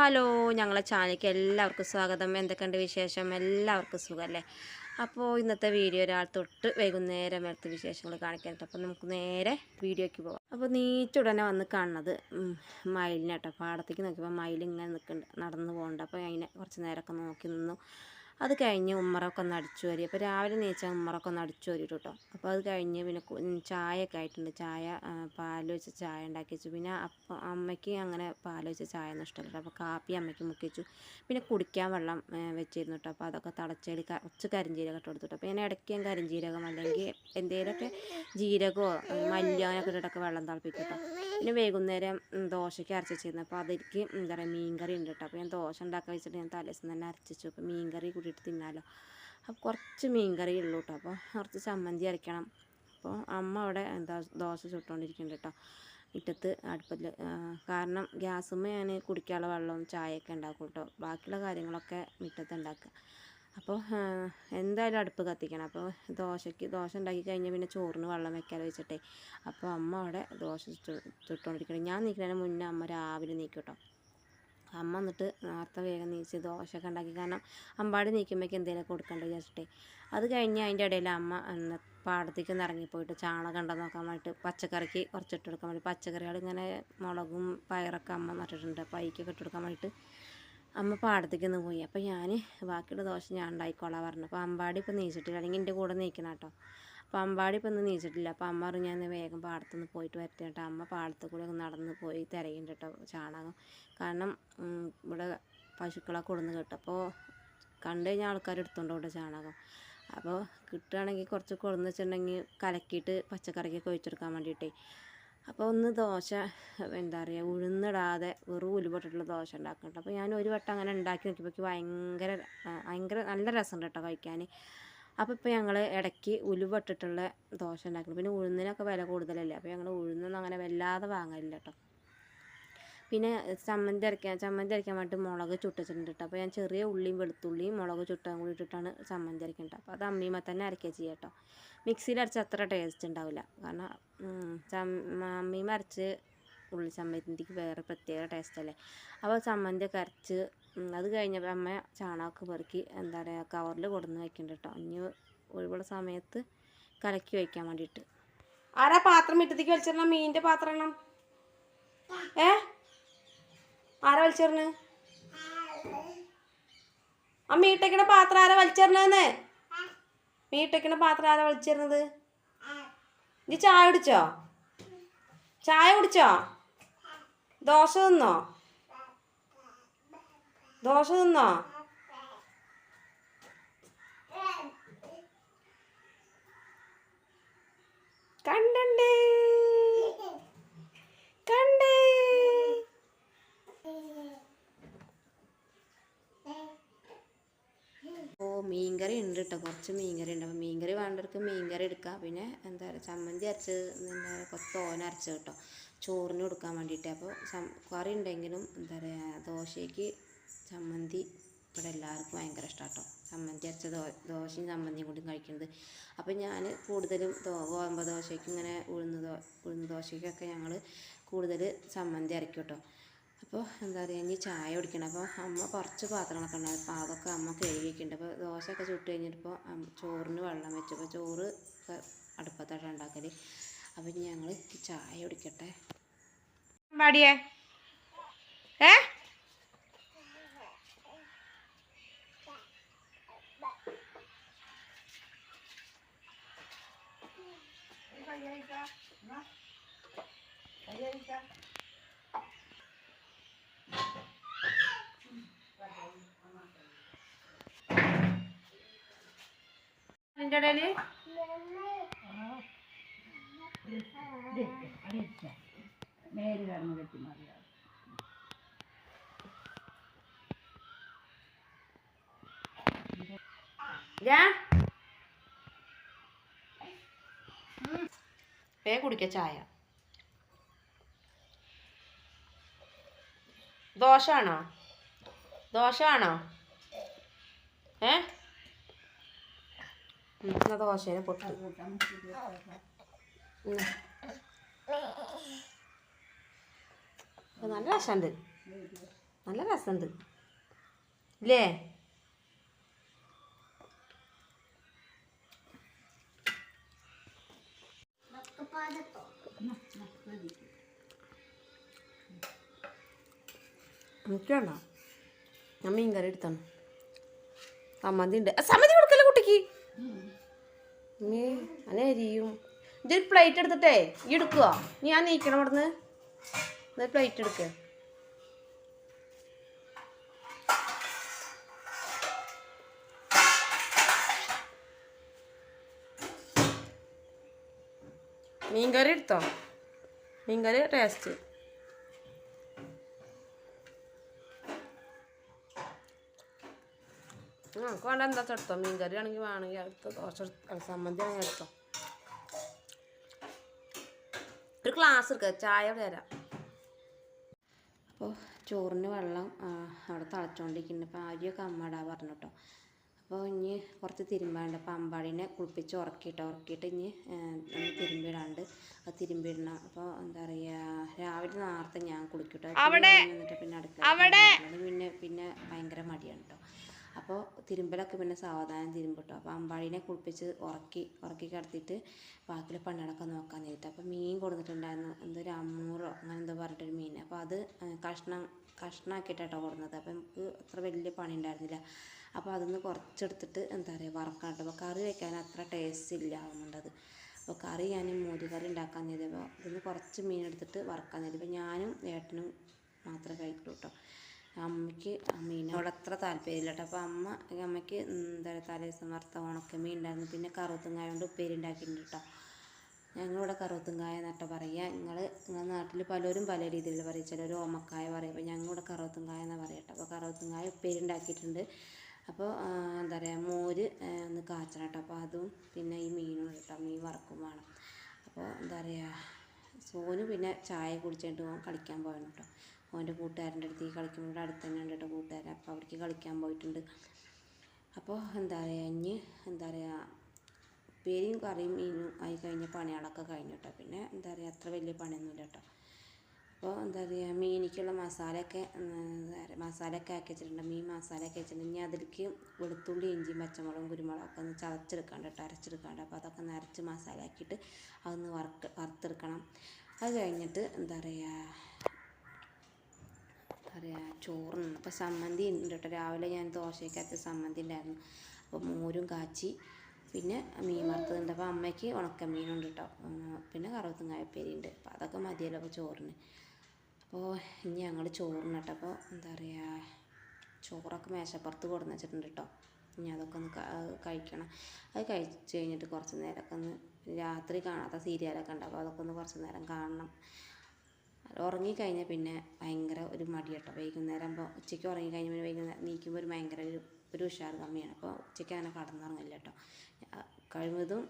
Hello ഞങ്ങളെ ചാനലിലേക്ക് എല്ലാവർക്കും സ്വാഗതം. എന്തൊക്കെയുണ്ട് വിശേഷം? എല്ലാവർക്കും സുഖമല്ലേ അപ്പോൾ ഇന്നത്തെ വീഡിയോ ഒരാൾ തൊട്ട് വൈകുന്നേരം വരത്തെ വിശേഷങ്ങൾ കാണിക്കാൻ അപ്പോൾ നമുക്ക് നേരെ വീഡിയോയ്ക്ക് പോകാം അപ്പോൾ നീച്ചുടനെ വന്ന് കാണുന്നത് മയിലിനെ കേട്ടോ. പാടത്തേക്ക് നോക്കിയപ്പോൾ മയിൽ ഇങ്ങനെ നിൽക്കുന്നുണ്ട് നടന്നു പോകണ്ട. അപ്പോൾ അതിനെ കുറച്ച് നേരമൊക്കെ നോക്കി നിന്നു. അത് കഴിഞ്ഞ് ഉമ്മറൊക്കെ ഒന്ന് അടിച്ചു വരി അപ്പോൾ രാവിലെ നീച്ചാൽ ഉമ്മറൊക്കെ ഒന്ന് അടിച്ചു വരിട്ടു കേട്ടോ അപ്പോൾ അത് കഴിഞ്ഞ് പിന്നെ ചായ ഒക്കെ ആയിട്ടുണ്ട്. ചായ പാൽ വെച്ച് ചായ ഉണ്ടാക്കി വെച്ചു. പിന്നെ അപ്പം അമ്മയ്ക്ക് അങ്ങനെ പാൽ വെച്ച ചായ ഒന്നും ഇഷ്ടമല്ല അപ്പോൾ കാപ്പി അമ്മയ്ക്ക് മുക്കി വെച്ചു. പിന്നെ കുടിക്കാൻ വെള്ളം വെച്ചിരുന്നു കേട്ടോ. അപ്പോൾ അതൊക്കെ തിളച്ചേടി കുറച്ച് കരിഞ്ജീരകം ഇട്ട് കൊടുത്തു അപ്പോൾ ഞാൻ ഇടയ്ക്ക് ഞാൻ അല്ലെങ്കിൽ എന്തെങ്കിലുമൊക്കെ ജീരകമോ മല്ലി അങ്ങനെയൊക്കെ ഇട്ടിട്ടൊക്കെ വെള്ളം തിളപ്പിക്കും പിന്നെ വൈകുന്നേരം ദോശയ്ക്ക് അരച്ച് വെച്ചിരുന്നു. അപ്പോൾ അതിലേക്ക് എന്താ പറയുക മീൻ കറി ഉണ്ട് കേട്ടോ. അപ്പോൾ ഞാൻ ദോശ ഉണ്ടാക്കാൻ വെച്ചിട്ട് ഞാൻ തലേദിവസം തന്നെ അപ്പോൾ മീൻ കറി മീൻകറി കൂട്ടിയിട്ട് തിന്നാലോ. അപ്പോൾ കുറച്ച് മീൻ കറി ഉള്ളൂ കേട്ടോ അപ്പോൾ കുറച്ച് ചമ്മന്തി അരയ്ക്കണം അപ്പോൾ അമ്മ അവിടെ എന്താ ദോശ ചുട്ടുകൊണ്ടിരിക്കുന്നുണ്ട് കേട്ടോ മുറ്റത്ത് അടുപ്പത്തിൽ കാരണം ഗ്യാസുമ്മ ഞാൻ കുടിക്കാനുള്ള വെള്ളവും ചായയൊക്കെ ഉണ്ടാക്കും കേട്ടോ ബാക്കിയുള്ള കാര്യങ്ങളൊക്കെ മുറ്റത്ത് ഉണ്ടാക്കുക. അപ്പോൾ എന്തായാലും അടുപ്പ് കത്തിക്കണം. അപ്പോൾ ദോശയ്ക്ക് ദോശ ഉണ്ടാക്കി കഴിഞ്ഞാൽ പിന്നെ ചോറിന് വെള്ളം വെക്കാതെ വെച്ചിട്ടേ അപ്പോൾ അമ്മ അവിടെ ദോശ ചുട്ടുകൊണ്ടിരിക്കണം ഞാൻ നീക്കുന്നതിന് മുന്നേ അമ്മ രാവിലെ നീക്കും കേട്ടോ അമ്മ എന്നിട്ട് നേരത്തെ വേഗം നീച്ച് ദോശയൊക്കെ ഉണ്ടാക്കി. കാരണം അമ്പാടി നീക്കുമ്പോഴേക്ക് എന്തെങ്കിലും കൊടുക്കണ്ട വിചാരിച്ചിട്ടേ. അത് കഴിഞ്ഞ് അതിന്റെ ഇടയിൽ അമ്മ പാടത്തേക്ക് ഒന്ന് ഇറങ്ങിപ്പോയിട്ട് ചാണകം ഉണ്ടോ നോക്കാൻ വേണ്ടിയിട്ട് പച്ചക്കറിക്ക് കുറച്ച് ഇട്ട് കൊടുക്കാൻ വേണ്ടി പച്ചക്കറികൾ ഇങ്ങനെ മുളകും പയറൊക്കെ അമ്മ നട്ടിട്ടുണ്ട്. അപ്പോൾ അതിക്കൊക്കെ ഇട്ട് കൊടുക്കാൻ വേണ്ടിയിട്ട് അമ്മ പാടത്തേക്ക് ഒന്ന് പോയി. അപ്പോൾ ഞാൻ ബാക്കിയുള്ള ദോശ ഞാൻ ഉണ്ടായിക്കോളാം പറഞ്ഞു. അപ്പോൾ അമ്പാടി ഇപ്പോൾ നീച്ചിട്ടില്ല. അല്ലെങ്കിൽ എന്റെ കൂടെ നീക്കണം കേട്ടോ. അപ്പോൾ അമ്പാടി ഇപ്പം ഒന്നും നീച്ചിട്ടില്ല. അപ്പോൾ അമ്മ പറഞ്ഞു ഞാൻ വേഗം പാടത്തുനിന്ന് പോയിട്ട് വരട്ടെ കേട്ടോ അമ്മ പാടത്ത് കൂടെ നടന്ന് പോയി തിരയും കേട്ടോ ചാണകം കാരണം ഇവിടെ പശുക്കളെ കൊടുന്ന് കേട്ടോ. കണ്ടു കഴിഞ്ഞാൽ ആൾക്കാർ എടുത്തോണ്ട് കൊണ്ട് ചാണകം. അപ്പോൾ കിട്ടുകയാണെങ്കിൽ കുറച്ച് കൊടുന്ന് വെച്ചിട്ടുണ്ടെങ്കിൽ കലക്കിയിട്ട് പച്ചക്കറിക്കൊക്കെ ഒഴിച്ചെടുക്കാൻ വേണ്ടിയിട്ടേ അപ്പോൾ ഒന്ന് ദോശ എന്താ പറയുക ഉഴുന്നിടാതെ വെറും ഉലുപൊട്ടിട്ടുള്ള ദോശ ഉണ്ടാക്കുന്നുണ്ട് അപ്പോൾ ഞാൻ ഒരു വട്ടം അങ്ങനെ ഉണ്ടാക്കി നോക്കിയപ്പോൾ ഭയങ്കര ഭയങ്കര നല്ല രസമുണ്ട് കേട്ടോ കഴിക്കാൻ അപ്പോൾ ഇപ്പോൾ ഞങ്ങൾ ഇടയ്ക്ക് ഉലുവട്ടിട്ടുള്ള ദോശ ഉണ്ടാക്കണം പിന്നെ ഉഴുന്നിനൊക്കെ വില കൂടുതലല്ലേ? അപ്പോൾ ഞങ്ങൾ ഉഴുന്നൊന്നും അങ്ങനെ വല്ലാതെ വാങ്ങലില്ല കേട്ടോ പിന്നെ ചമ്മന്തി അരയ്ക്കാൻ ചമ്മന്തി അരയ്ക്കാൻ വേണ്ടി മുളക് ചുട്ടിട്ടുണ്ട് കേട്ടോ അപ്പോൾ ഞാൻ ചെറിയ ഉള്ളിയും വെളുത്തുള്ളിയും മുളക് ചുട്ടാൻ കൂടി ഇട്ടിട്ടാണ് ചമ്മന്തി അരയ്ക്കുന്നത് അപ്പോൾ അത് അമ്മീമ തന്നെ അരയ്ക്കുക ചെയ്യുക കേട്ടോ മിക്സിയിൽ അരച്ച അത്ര ടേസ്റ്റ് ഉണ്ടാവില്ല. കാരണം ചമ്മ അമ്മീമ്മ അരച്ച് ഉള്ളി ചമ്മന്തിക്ക് വേറെ പ്രത്യേക ടേസ്റ്റ് അല്ലേ? അപ്പോൾ ചമ്മന്തിയൊക്കെ അരച്ച് അത് കഴിഞ്ഞപ്പോൾ അമ്മ ചാണകമൊക്കെ പെറുക്കി എന്താ പറയുക കവറിൽ കൊടുന്ന് വെക്കുന്നുണ്ട് കേട്ടോ ഇനി ഒഴിവുള്ള സമയത്ത് കലക്കി വയ്ക്കാൻ വേണ്ടിയിട്ട്. ആരാ പാത്രം ഇട്ടത്തേക്ക് വലിച്ചിരണ മീനിന്റെ പാത്രം എണ്ണം ഏ? ആരാ വലിച്ചെറിഞ്ഞ് ആ മീട്ടയ്ക്കണ പാത്രം ആരാ വലിച്ചെറിഞ്ഞതെന്ന് മീട്ടയ്ക്കണ പാത്രം ആരാ വലിച്ചെറിഞ്ഞത് നീ ചായ കുടിച്ചോ? ചായ കുടിച്ചോ? ദോശ തിന്നോ ദോശ തിന്നോ കണ്ടേ. കണ്ടേ ഓ മീൻകറി ഉണ്ട് കേട്ടോ കുറച്ച് മീൻകറി ഉണ്ട്. അപ്പോൾ മീൻകറി വേണ്ടവർക്ക് മീൻകറി എടുക്കാം. പിന്നെ എന്താ പറയുക ചമ്മന്തി അരച്ച് എന്താ പറയുക കുറച്ച് തോന അരച്ച് കേട്ടോ. ചോറിന് കൊടുക്കാൻ വേണ്ടിയിട്ട്. അപ്പോൾ കറി ഉണ്ടെങ്കിലും എന്താ പറയുക ദോശയ്ക്ക് ചമ്മന്തി ഇവിടെ എല്ലാവർക്കും ഭയങ്കര ഇഷ്ടമാണ് കേട്ടോ ചമ്മന്തി അരച്ച ദോ ദോശയും ചമ്മന്തിയും കൂടി കഴിക്കുന്നത്. അപ്പോൾ ഞാൻ കൂടുതലും ദോ ഗോതമ്പ് ദോശയ്ക്ക് ഇങ്ങനെ ഉഴുന്ന് ദോ ഉഴുന്ന് ദോശയ്ക്കൊക്കെ ഞങ്ങൾ കൂടുതൽ ചമ്മന്തി അരയ്ക്കും കേട്ടോ അപ്പോൾ എന്താ പറയുക ഇനി ചായ കുടിക്കണം. അപ്പോൾ അമ്മ കുറച്ച് പാത്രങ്ങളൊക്കെ ഉണ്ടായിരുന്നു അപ്പോൾ അതൊക്കെ അമ്മ കഴുകി വെക്കുന്നുണ്ട് അപ്പോൾ ദോശയൊക്കെ ചുട്ട് കഴിഞ്ഞിട്ടിപ്പോൾ ചോറിന് വെള്ളം വെച്ചു. അപ്പോൾ ചോറ് ഒക്കെ അടുപ്പത്തായിട്ടാണ് ഉണ്ടാക്കൽ അപ്പോൾ ഇനി ഞങ്ങൾ ചായ കുടിക്കട്ടെ. പാടിയേ ഏ? അതിന്റെ ഇടയിൽ വേ കുടിക്ക ചായ. ദോശ ആണോ ദോശ ആണോ ഏ? ഉം, എന്നാ ദോശേനെ പൊട്ട്. നല്ല രസമുണ്ട്. നല്ല രസമുണ്ട്. ഇല്ലേ? എനിക്ക് വേണ്ട. ഞാൻ മീൻ കറി എടുത്താണ്. സമ്മതി ഉണ്ട് സമ്മതി കൊടുക്കല്ലേ കുട്ടിക്ക്? അനേരിയും ഇതൊരു പ്ലേറ്റ് എടുത്തിട്ടേ ഈ എടുക്കുക ഞാൻ നീക്കണം അവിടുന്ന്. ഇതൊരു പ്ലേറ്റ് എടുക്കുക മീൻകറി എടുത്തോ? മീൻകറി ടേസ്റ്റ് നമുക്ക് വേണ്ട എന്താ എടുത്തോ? മീൻകറി ആണെങ്കിൽ വേണമെങ്കിൽ അടുത്ത ദോശ എടുത്തോ ആണെങ്കിൽ എടുത്തോ. ഒരു ക്ലാസ് എടുക്കുക ചായ ഇവിടെ തരാം. അപ്പോൾ ചോറിന് വെള്ളം അവിടെ തിളച്ചുകൊണ്ടിരിക്കുന്നുണ്ട് അപ്പോൾ ആദ്യമൊക്കെ അമ്മടാ പറഞ്ഞു കേട്ടോ അപ്പോൾ ഇനി കുറച്ച് തിരുമ്പാണ്ട് അപ്പോൾ അമ്പാടിനെ കുളിപ്പിച്ച് ഉറക്കിയിട്ട് ഉറക്കിയിട്ട് ഇനി തിരുമ്പിടാണ്ട് അത് തിരുമ്പിടണം. അപ്പോൾ എന്താ പറയുക രാവിലെ നേരത്തെ ഞാൻ കുളിക്കട്ടോ. എന്നിട്ട് പിന്നെ അടുക്കള പിന്നെ പിന്നെ ഭയങ്കര മടിയാണ് കേട്ടോ അപ്പോൾ തിരുമ്പലൊക്കെ പിന്നെ സാവധാനം തിരുമ്പിട്ടോ. അപ്പോൾ അമ്പാടിനെ കുളിപ്പിച്ച് ഉറക്കി ഉറക്കി കിടത്തിയിട്ട് ബാക്കിയുള്ള പണികളൊക്കെ നോക്കാൻ നേരിട്ട്. അപ്പോൾ മീൻ കൊടുത്തിട്ടുണ്ടായിരുന്നു. എന്തോ ഒരു അമ്മൂറോ അങ്ങനെ എന്തോ പറഞ്ഞിട്ടൊരു മീൻ. അപ്പോൾ അത് കഷ്ണം കഷ്ണമാക്കിയിട്ടാട്ടോ കൊടുത്തത് അപ്പോൾ നമുക്ക് അത്ര വലിയ പണി ഉണ്ടായിരുന്നില്ല. അപ്പോൾ അതൊന്ന് കുറച്ചെടുത്തിട്ട് എന്താ പറയുക വറക്കാൻ കേട്ടോ അപ്പോൾ കറി വെക്കാൻ അത്ര ടേസ്റ്റ് ഇല്ല ആവുന്നുണ്ടത് അപ്പോൾ കറി ഞാൻ മോര് കറി ഉണ്ടാക്കാൻ ചെയ്തപ്പോൾ ഇതിന് കുറച്ച് മീൻ എടുത്തിട്ട് വറക്കാൻ ചെയ്തു അപ്പോൾ ഞാനും ഏട്ടനും മാത്രമേ കഴിക്കുള്ളൂ കേട്ടോ. അമ്മയ്ക്ക് മീനോട് അത്ര താല്പര്യമില്ല കേട്ടോ അപ്പോൾ അമ്മ അമ്മയ്ക്ക് എന്താ പറയുക തലേദിവസം വറുത്ത ഉണക്കമീൻ ഉണ്ടായിരുന്നു. പിന്നെ കറുത്തുങ്കായ കൊണ്ട് ഉപ്പേരി ഉണ്ടാക്കിയിട്ടുണ്ട് കേട്ടോ ഞങ്ങളിവിടെ കറുത്തുങ്കായ എന്നിട്ട് പറയുക നിങ്ങൾ നിങ്ങളുടെ നാട്ടിൽ പലരും പല രീതിയിൽ പറയും. ചിലർ ഓമക്കായ പറയും. അപ്പോൾ ഞങ്ങളിവിടെ കറുത്തുങ്കായ എന്നാണ് പറയുക കേട്ടോ അപ്പോൾ കറുത്തുങ്കായ ഉപ്പേരി ഉണ്ടാക്കിയിട്ടുണ്ട്. അപ്പോൾ എന്താ പറയുക മോര് ഒന്ന് കാച്ചണം കേട്ടോ അപ്പോൾ അതും പിന്നെ ഈ മീനും കേട്ടോ മീൻ വറക്കും വേണം. അപ്പോൾ എന്താ പറയുക സോനു പിന്നെ ചായ കുടിച്ചിട്ട് കളിക്കാൻ പോകണം കേട്ടോ ഓന്റെ കൂട്ടുകാരന്റെ അടുത്തേക്ക് കളിക്കുമ്പോൾ ഇവിടെ അടുത്ത് തന്നെ ഉണ്ട് കേട്ടോ കൂട്ടുകാരൻ അപ്പോൾ അവിടേക്ക് കളിക്കാൻ പോയിട്ടുണ്ട്. അപ്പോൾ എന്താ പറയുക ഇനി എന്താ പറയുക ഉപ്പേരിയും കറിയും മീനും ആയി കഴിഞ്ഞ പണികളൊക്കെ കഴിഞ്ഞു കേട്ടോ. പിന്നെ എന്താ പറയുക അത്ര വലിയ പണിയൊന്നുമില്ല കേട്ടോ. അപ്പോൾ എന്താ പറയുക മീനിക്കുള്ള മസാലയൊക്കെ മസാലയൊക്കെ ആക്കി വെച്ചിട്ടുണ്ട്. മീൻ മസാലയൊക്കെ വെച്ചിട്ടുണ്ട് ഇനി അതിലേക്ക് വെളുത്തുള്ളി ഇഞ്ചിയും പച്ചമുളകും കുരുമുളകൊക്കെ ഒന്ന് ചതച്ചെടുക്കാണ്ട് കേട്ടോ അരച്ചെടുക്കാണ്ട്. അപ്പോൾ അതൊക്കെ ഒന്ന് അരച്ച് മസാല ആക്കിയിട്ട് അതൊന്ന് വറുക്ക് വറുത്തെടുക്കണം. അത് കഴിഞ്ഞിട്ട് എന്താ പറയുക പറയുക ചോറുണ്ട് അപ്പോൾ സമ്മന്തി ഉണ്ട് കേട്ടോ. രാവിലെ ഞാൻ ദോശയ്ക്കകത്ത് സമ്മന്തി ഉണ്ടായിരുന്നു. അപ്പോൾ മോരും കാച്ചി പിന്നെ മീൻ വറുത്തതുണ്ട്. അപ്പോൾ അമ്മയ്ക്ക് ഉണക്കമീനുണ്ട് കേട്ടോ. പിന്നെ കറുവത്തുങ്കായ ഉപ്പേരി ഉണ്ട്. അപ്പോൾ അതൊക്കെ മതിയല്ലോ അപ്പോൾ ചോറിന്. അപ്പോൾ ഇനി ഞങ്ങൾ ചോറിന് കേട്ടോ. അപ്പോൾ എന്താ പറയുക ചോറൊക്കെ മേശപ്പുറത്ത് കൊടുന്ന് വെച്ചിട്ടുണ്ട് കേട്ടോ. ഇനി അതൊക്കെ ഒന്ന് കഴിക്കണം. അത് കഴിച്ച് കഴിഞ്ഞിട്ട് കുറച്ച് നേരമൊക്കെ ഒന്ന് രാത്രി കാണാത്ത സീരിയലൊക്കെ ഉണ്ട്. അപ്പോൾ അതൊക്കെ ഒന്ന് കുറച്ച് നേരം കാണണം. ഉറങ്ങിക്കഴിഞ്ഞാൽ പിന്നെ ഭയങ്കര ഒരു മടി കേട്ടോ വൈകുന്നേരം ആകുമ്പോൾ ഉച്ചയ്ക്ക് ഉറങ്ങിക്കഴിഞ്ഞാൽ പിന്നെ വൈകുന്നേരം നീക്കുമ്പോൾ ഒരു ഭയങ്കര ഒരു ഒരു ഉഷാർ കമ്മിയാണ്. അപ്പോൾ ഉച്ചയ്ക്ക് അങ്ങനെ കടന്നുറങ്ങില്ല കേട്ടോ കഴിവതും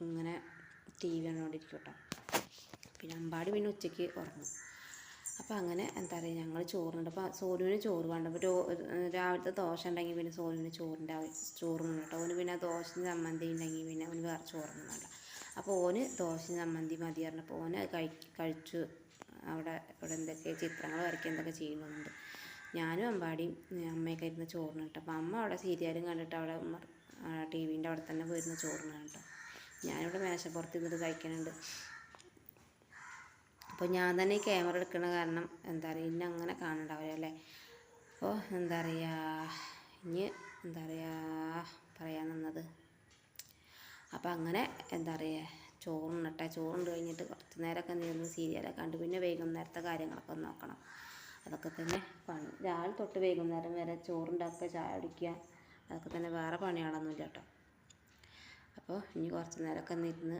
ഇങ്ങനെ ടി വി കണ്ടുകൊണ്ടിരിക്കും കേട്ടോ പിന്നെ അമ്പാടി പിന്നെ ഉച്ചയ്ക്ക് ഉറങ്ങും. അപ്പോൾ അങ്ങനെ എന്താ പറയുക ഞങ്ങൾ ചോറുണ്ട് അപ്പോൾ സോനുവിന് ചോറ് വേണ്ട. അപ്പോൾ രാവിലത്തെ ദോശ ഉണ്ടെങ്കിൽ പിന്നെ സോനുവിന് ചോറിന്റെ ചോറുണ്ട് കേട്ടോ ഓന് പിന്നെ ദോശ ചമ്മന്തി ഉണ്ടെങ്കിൽ പിന്നെ അവന് വേറെ ചോറൊന്നും വേണ്ട. അപ്പോൾ ഓന് ദോശ ചമ്മന്തി മതി പറഞ്ഞപ്പോൾ ഓന് കഴി കഴിച്ചു അവിടെ ഇവിടെ എന്തൊക്കെ ചിത്രങ്ങൾ വരയ്ക്കുക എന്തൊക്കെ ചെയ്യുന്നുണ്ട്. ഞാനും അമ്പാടിയും അമ്മയൊക്കെ ഇരുന്ന് ചോറിന് കേട്ടോ. അപ്പോൾ അമ്മ അവിടെ സീരിയലും കണ്ടിട്ട് അവിടെ ടി വിന്റെ അവിടെ തന്നെ പോയിരുന്ന് ചോറിന് കേട്ടോ. ഞാനിവിടെ മേശപ്പുറത്ത് ഇരുന്നിട്ട് കഴിക്കുന്നുണ്ട്. അപ്പോൾ ഞാൻ തന്നെ ഈ ക്യാമറ എടുക്കുന്ന കാരണം എന്താ പറയുക ഇന്നെ അങ്ങനെ കാണണ്ടാവില്ല അല്ലേ? അപ്പോൾ എന്താ പറയുക ഇനി എന്താ പറയുക പറയാൻ നിന്നത്. അപ്പോൾ അങ്ങനെ എന്താ പറയുക ചോറുണ്ണട്ടെ. ചോറുണ്ട് കഴിഞ്ഞിട്ട് കുറച്ച് നേരമൊക്കെ നിന്ന് സീരിയലൊക്കെ കണ്ട് പിന്നെ വൈകുന്നേരത്തെ കാര്യങ്ങളൊക്കെ നോക്കണം. അതൊക്കെ തന്നെ പണി. രാവിലെ തൊട്ട് വൈകുന്നേരം വരെ ചോറുണ്ടാക്കുക ചായ കുടിക്കുക അതൊക്കെ തന്നെ വേറെ പണികളൊന്നുമില്ല കേട്ടോ. അപ്പോൾ ഇനി കുറച്ച് നേരമൊക്കെ നിന്ന്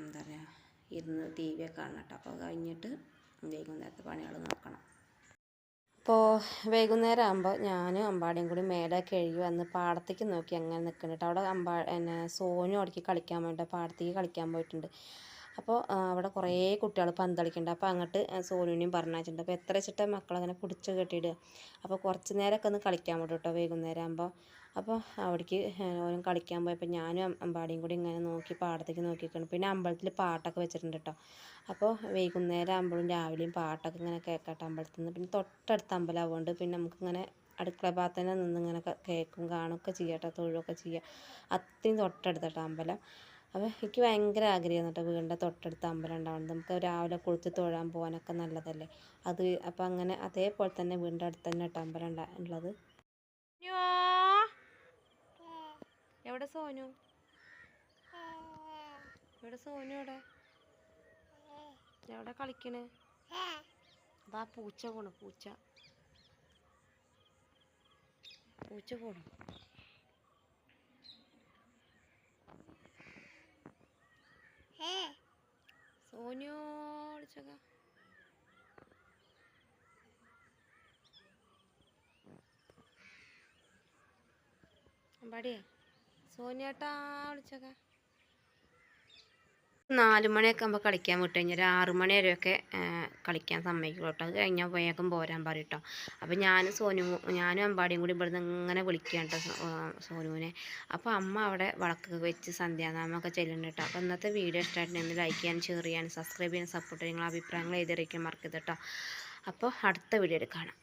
എന്താ പറയുക ഇരുന്ന് ടി വി ഒക്കെ കാണണം കേട്ടോ. അപ്പോൾ കഴിഞ്ഞിട്ട് വൈകുന്നേരത്തെ പണികൾ നോക്കണം. അപ്പോൾ വൈകുന്നേരം ആകുമ്പോൾ ഞാനും അമ്പാടിയും കൂടി മേലെ കഴുകി വന്ന് പാടത്തേക്ക് നോക്കി അങ്ങനെ നിൽക്കുന്നുണ്ട് അവിടെ അമ്പാ എന്നെ സോനു അവിടേക്ക് കളിക്കാൻ വേണ്ടി പാടത്തേക്ക് കളിക്കാൻ പോയിട്ടുണ്ട്. അപ്പോൾ അവിടെ കുറേ കുട്ടികൾ പന്ത് കളിക്കുന്നുണ്ട് അപ്പോൾ അങ്ങോട്ട് സോനുവിനെയും പറഞ്ഞിട്ടുണ്ട് അപ്പോൾ എത്ര വെച്ചിട്ട് മക്കളങ്ങനെ പിടിച്ച് കെട്ടിയിടുക? അപ്പോൾ കുറച്ച് നേരമൊക്കെ ഒന്ന് കളിക്കാൻ വിടും കേട്ടോ വൈകുന്നേരം ആകുമ്പോൾ അപ്പോൾ അവിടേക്ക് ഓനും കളിക്കാൻ പോയപ്പോൾ ഞാനും അമ്പാടിയും കൂടി ഇങ്ങനെ നോക്കി പാടത്തേക്ക് നോക്കിയിരിക്കണം പിന്നെ അമ്പലത്തിൽ പാട്ടൊക്കെ വെച്ചിട്ടുണ്ട് കേട്ടോ. അപ്പോൾ വൈകുന്നേരം ആകുമ്പോഴും രാവിലെയും പാട്ടൊക്കെ ഇങ്ങനെ കേൾക്കട്ടെ അമ്പലത്തിൽ നിന്ന്. പിന്നെ തൊട്ടടുത്ത അമ്പലം ആവുകൊണ്ട് പിന്നെ നമുക്കിങ്ങനെ അടുക്കള ഭാഗത്ത് തന്നെ നിന്ന് ഇങ്ങനെ കേൾക്കും കാണുകയൊക്കെ ചെയ്യാം കേട്ടോ തൊഴുകയൊക്കെ ചെയ്യാം. അത്രയും തൊട്ടടുത്തട്ടോ അമ്പലം. അപ്പോൾ എനിക്ക് ഭയങ്കര ആഗ്രഹമായിരുന്നു കേട്ടോ വീടിന്റെ തൊട്ടടുത്ത് അമ്പലം ഉണ്ടാവുന്നത് നമുക്ക് രാവിലെ കുളിച്ച് തൊഴാൻ പോകാനൊക്കെ നല്ലതല്ലേ? അത് അപ്പോൾ അങ്ങനെ അതേപോലെ തന്നെ വീടിന്റെ അടുത്ത് തന്നെ കേട്ടോ അമ്പലം ഉള്ളത്. എവിടെ സോനു? എവിടെ സോനു എവിടെ എവിടെ കളിക്കണ്? അതാ പൂച്ച പോണു പൂച്ച. പൂച്ച പോണു. സോനു വിളിച്ചക അമ്പാടിയേ? നാല് മണിയൊക്കെ ആകുമ്പോൾ കളിക്കാൻ വിട്ട് കഴിഞ്ഞാൽ ഒരു ആറ് മണി വരെയൊക്കെ കളിക്കാൻ സമ്മതിക്കും കേട്ടോ. അത് കഴിഞ്ഞാൽ വേഗം പോരാൻ പറയും കേട്ടോ. അപ്പോൾ ഞാനും സോനു ഞാനും അമ്പാടിയും കൂടി ഇവിടുന്ന് ഇങ്ങനെ വിളിക്കുകയാണ് കേട്ടോ സോനുവിനെ. അപ്പോൾ അമ്മ അവിടെ വിളക്കൊക്കെ വെച്ച് സന്ധ്യാനാമൊക്കെ ചെല്ലുന്നുണ്ട് കേട്ടോ. അപ്പോൾ ഇന്നത്തെ വീഡിയോ ഇഷ്ടമായിട്ടുണ്ടെങ്കിൽ ലൈക്ക് ചെയ്യാൻ ഷെയർ ചെയ്യാൻ സബ്സ്ക്രൈബ് ചെയ്യാൻ സപ്പോർട്ട് ചെയ്യാൻ നിങ്ങളുടെ അഭിപ്രായങ്ങൾ എഴുതിയിരിക്കാൻ മറക്കരുത് കേട്ടോ. അപ്പോൾ അടുത്ത വീഡിയോയിൽ കാണാം.